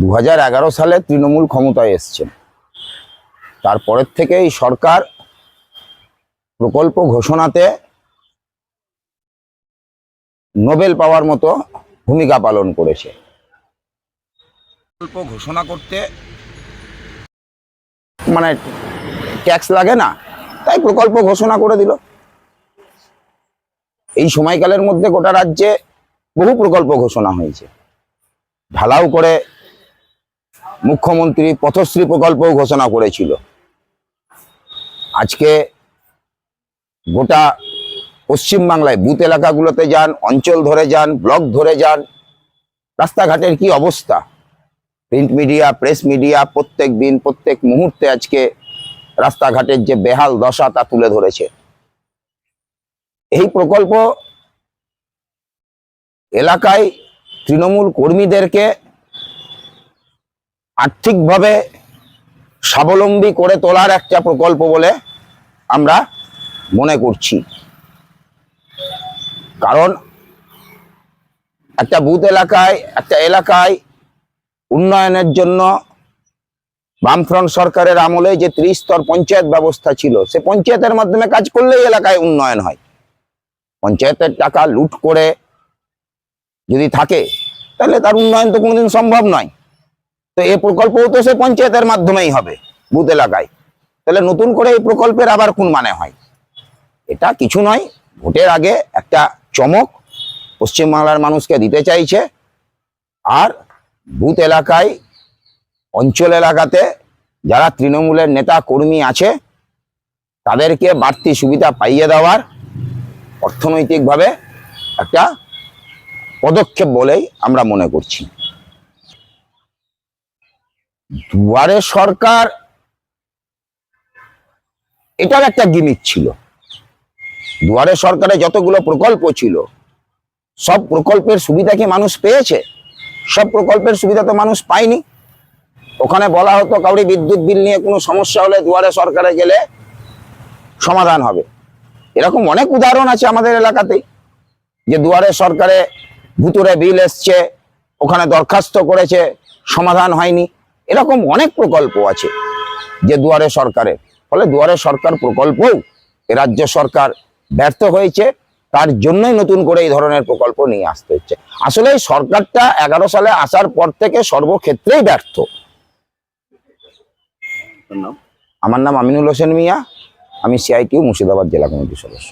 দু হাজার এগারো সালে তৃণমূল ক্ষমতায় এসছেন। তারপরের থেকে এই সরকার প্রকল্প ঘোষণাতে নোবেল পাওয়ার মতো ভূমিকা পালন করেছে। প্রকল্প ঘোষণা করতে মানে ট্যাক্স লাগে না, তাই প্রকল্প ঘোষণা করে দিল। এই সময়কালের মধ্যে গোটা রাজ্যে বহু প্রকল্প ঘোষণা হয়েছে। ঢালাও করে মুখ্যমন্ত্রী পথশ্রী প্রকল্পও ঘোষণা করেছিল। আজকে গোটা পশ্চিমবাংলায় বুথ এলাকাগুলোতে যান, অঞ্চল ধরে যান, ব্লক ধরে যান, রাস্তাঘাটের কি অবস্থা? প্রিন্ট মিডিয়া, প্রেস মিডিয়া, প্রত্যেক দিন, প্রত্যেক মুহূর্তে আজকে রাস্তাঘাটের যে বেহাল দশা তা তুলে ধরেছে। এই প্রকল্প এলাকায় তৃণমূল কর্মীদেরকে আর্থিকভাবে স্বাবলম্বী করে তোলার একটা প্রকল্প বলে আমরা মনে করছি। কারণ একটা বুথ এলাকায়, একটা এলাকায় উন্নয়নের জন্য বামফ্রন্ট সরকারের আমলে যে ত্রিস্তর পঞ্চায়েত ব্যবস্থা ছিল, সে পঞ্চায়েতের মাধ্যমে কাজ করলেই এলাকায় উন্নয়ন হয়। পঞ্চায়েতের টাকা লুট করে যদি থাকে, তাহলে তার উন্নয়ন তো কোনোদিন সম্ভব নয়। তো এই প্রকল্পও তো সে পঞ্চায়েতের মাধ্যমেই হবে, বুথ এলাকায় তাহলে নতুন করে এই প্রকল্পের আবার কোন মানে হয়? এটা কিছু নয়, ভোটের আগে একটা চমক পশ্চিমবাংলার মানুষকে দিতে চাইছে। আর বুথ এলাকায়, অঞ্চল এলাকাতে যারা তৃণমূলের নেতা কর্মী আছে, তাদেরকে বাড়তি সুবিধা পাইয়ে দেওয়ার অর্থনৈতিকভাবে একটা পদক্ষেপ বলেই আমরা মনে করছি। দুয়ারে সরকার এটার একটা গিমিক ছিল। দুয়ারে সরকারে যতগুলো প্রকল্প ছিল, সব প্রকল্পের সুবিধা কি মানুষ পেয়েছে? সব প্রকল্পের সুবিধা তো মানুষ পায়নি। ওখানে বলা হতো কাউরি বিদ্যুৎ বিল নিয়ে কোনো সমস্যা হলে দুয়ারে সরকারে গেলে সমাধান হবে। এরকম অনেক উদাহরণ আছে আমাদের এলাকাতেই, যে দুয়ারে সরকারে ভুতুরে বিল এসছে, ওখানে দরখাস্ত করেছে, সমাধান হয়নি। এরকম অনেক প্রকল্প আছে যে দুয়ারে সরকারের ফলে দুয়ারে সরকার প্রকল্পও রাজ্য সরকার ব্যর্থ হয়েছে তার জন্যই নতুন করে এই ধরনের প্রকল্প নিয়ে আসতে হচ্ছে। আসলে এই সরকারটা এগারো সালে আসার পর থেকে সর্বক্ষেত্রেই ব্যর্থ। আমার নাম আমিনুল হোসেন মিয়া আমি সিআইটিউ মুর্শিদাবাদ জেলা কমিটির সদস্য।